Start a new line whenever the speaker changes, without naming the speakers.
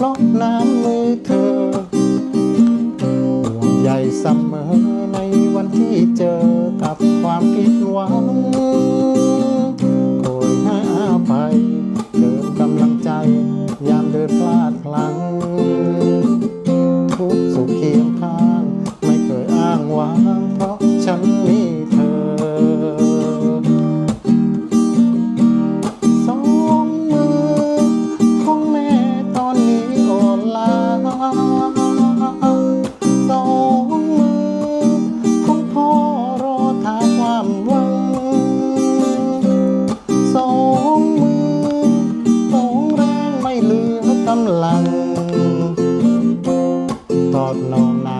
เพราะน้ำมือเธอห่วงใหญ่เสมอในวันที่เจอกับความผิดหวัง อดนองหนั